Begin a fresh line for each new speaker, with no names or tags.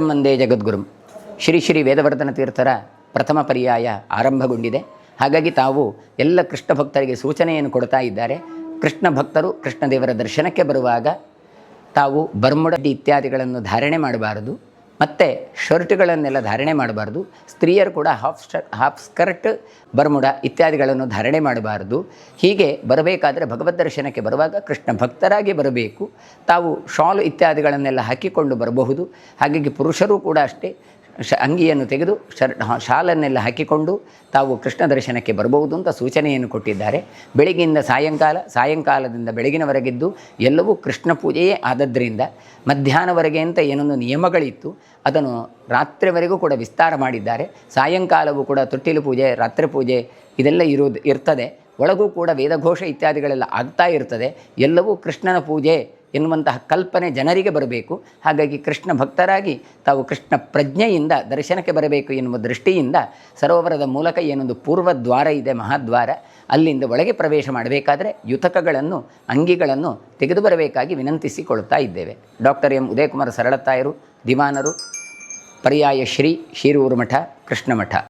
ಕೃಷ್ಣಂ ಒಂದೇ ಜಗದ್ಗುರುಂ. ಶ್ರೀ ಶ್ರೀ ವೇದವರ್ಧನ ತೀರ್ಥರ ಪ್ರಥಮ ಪರ್ಯಾಯ ಆರಂಭಗೊಂಡಿದೆ. ಹಾಗಾಗಿ ತಾವು ಎಲ್ಲ ಕೃಷ್ಣ ಭಕ್ತರಿಗೆ ಸೂಚನೆಯನ್ನು ಕೊಡ್ತಾ ಇದ್ದಾರೆ. ಕೃಷ್ಣ ಭಕ್ತರು ಕೃಷ್ಣದೇವರ ದರ್ಶನಕ್ಕೆ ಬರುವಾಗ ತಾವು ಬರ್ಮುಡಡ್ಡಿ ಇತ್ಯಾದಿಗಳನ್ನು ಧಾರಣೆ ಮಾಡಬಾರದು. ಮತ್ತು ಶರ್ಟ್ಗಳನ್ನೆಲ್ಲ ಧಾರಣೆ ಮಾಡಬಾರ್ದು. ಸ್ತ್ರೀಯರು ಕೂಡ ಹಾಫ್ ಸ್ಟ ಹಾಫ್ ಸ್ಕರ್ಟ್ ಬರ್ಮುಡ ಇತ್ಯಾದಿಗಳನ್ನು ಧಾರಣೆ ಮಾಡಬಾರ್ದು. ಹೀಗೆ ಬರಬೇಕಾದರೆ ಭಗವದ್ ದರ್ಶನಕ್ಕೆ ಬರುವಾಗ ಕೃಷ್ಣ ಭಕ್ತರಾಗಿ ಬರಬೇಕು. ತಾವು ಶಾಲು ಇತ್ಯಾದಿಗಳನ್ನೆಲ್ಲ ಹಾಕಿಕೊಂಡು ಬರಬಹುದು. ಹಾಗಾಗಿ ಪುರುಷರು ಕೂಡ ಅಷ್ಟೇ ಶ ಅಂಗಿಯನ್ನು ತೆಗೆದು ಶರ್ ಶಾಲನ್ನೆಲ್ಲ ಹಾಕಿಕೊಂಡು ತಾವು ಕೃಷ್ಣ ದರ್ಶನಕ್ಕೆ ಬರಬಹುದು ಅಂತ ಸೂಚನೆಯನ್ನು ಕೊಟ್ಟಿದ್ದಾರೆ. ಬೆಳಗ್ಗೆಯಿಂದ ಸಾಯಂಕಾಲ, ಸಾಯಂಕಾಲದಿಂದ ಬೆಳಗಿನವರೆಗಿದ್ದು ಎಲ್ಲವೂ ಕೃಷ್ಣ ಪೂಜೆಯೇ ಆದದ್ದರಿಂದ ಮಧ್ಯಾಹ್ನವರೆಗೆ ಅಂತ ಏನೊಂದು ನಿಯಮಗಳಿತ್ತು. ಅದನ್ನು ರಾತ್ರಿವರೆಗೂ ಕೂಡ ವಿಸ್ತಾರ ಮಾಡಿದ್ದಾರೆ. ಸಾಯಂಕಾಲವೂ ಕೂಡ ತೊಟ್ಟಿಲು ಪೂಜೆ, ರಾತ್ರಿ ಪೂಜೆ ಇದೆಲ್ಲ ಇರುವುದು, ಇರ್ತದೆ. ಒಳಗೂ ಕೂಡ ವೇದಘೋಷ ಇತ್ಯಾದಿಗಳೆಲ್ಲ ಆಗ್ತಾ ಇರ್ತದೆ. ಎಲ್ಲವೂ ಕೃಷ್ಣನ ಪೂಜೆ ಎನ್ನುವಂತಹ ಕಲ್ಪನೆ ಜನರಿಗೆ ಬರಬೇಕು. ಹಾಗಾಗಿ ಕೃಷ್ಣ ಭಕ್ತರಾಗಿ ತಾವು ಕೃಷ್ಣ ಪ್ರಜ್ಞೆಯಿಂದ ದರ್ಶನಕ್ಕೆ ಬರಬೇಕು ಎನ್ನುವ ದೃಷ್ಟಿಯಿಂದ ಸರೋವರದ ಮೂಲಕ ಏನೊಂದು ಪೂರ್ವ ದ್ವಾರ ಇದೆ, ಮಹಾದ್ವಾರ. ಅಲ್ಲಿಂದ ಒಳಗೆ ಪ್ರವೇಶ ಮಾಡಬೇಕಾದರೆ ಯುತಕಗಳನ್ನು, ಅಂಗಿಗಳನ್ನು ತೆಗೆದು ಬರಬೇಕಾಗಿ ವಿನಂತಿಸಿಕೊಳ್ತಾ ಇದ್ದೇವೆ. Doctor M. ಉದಯಕುಮಾರ್ ಸರಳತಾಯರು ದಿವಾನರು, ಪರ್ಯಾಯ ಶ್ರೀ ಶಿರೂರು ಮಠ, ಕೃಷ್ಣ ಮಠ.